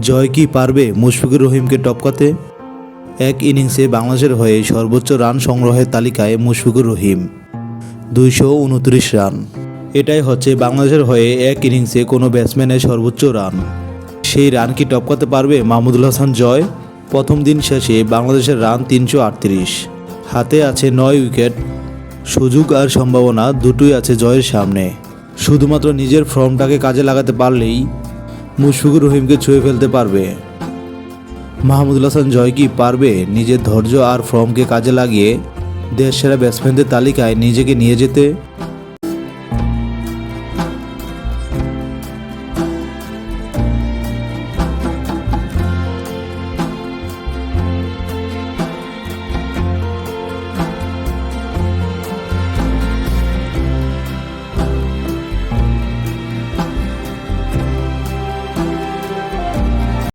জয় কি পারবে মুশফিকুর রহিমকে টপকাতে? এক ইনিংসে বাংলাদেশের হয়ে সর্বোচ্চ রান সংগ্রহের তালিকায় মুশফিকুর রহিম। দুইশো উনত্রিশ রান। এটাই হচ্ছে বাংলাদেশের হয়ে এক ইনিংসে কোনো ব্যাটসম্যানের সর্বোচ্চ রান। সেই রান কি টপকাতে পারবে মাহমুদুল হাসান জয়? প্রথম দিন শেষে বাংলাদেশের রান তিনশো আটত্রিশ। হাতে আছে নয় উইকেট। সুযোগ আর সম্ভাবনা দুটোই আছে জয়ের সামনে। শুধুমাত্র নিজের ফর্মটাকে কাজে লাগাতে পারলেই মুশফিকুর রহিমকে ছুঁয়ে ফেলতে পারবে। মাহমুদুল হাসান জয় কি পারবে? নিজের ধৈর্য আর ফর্মকে কাজে লাগিয়ে দেশ সেরা ব্যাটসম্যানদের তালিকায় নিজেকে নিয়ে যেতে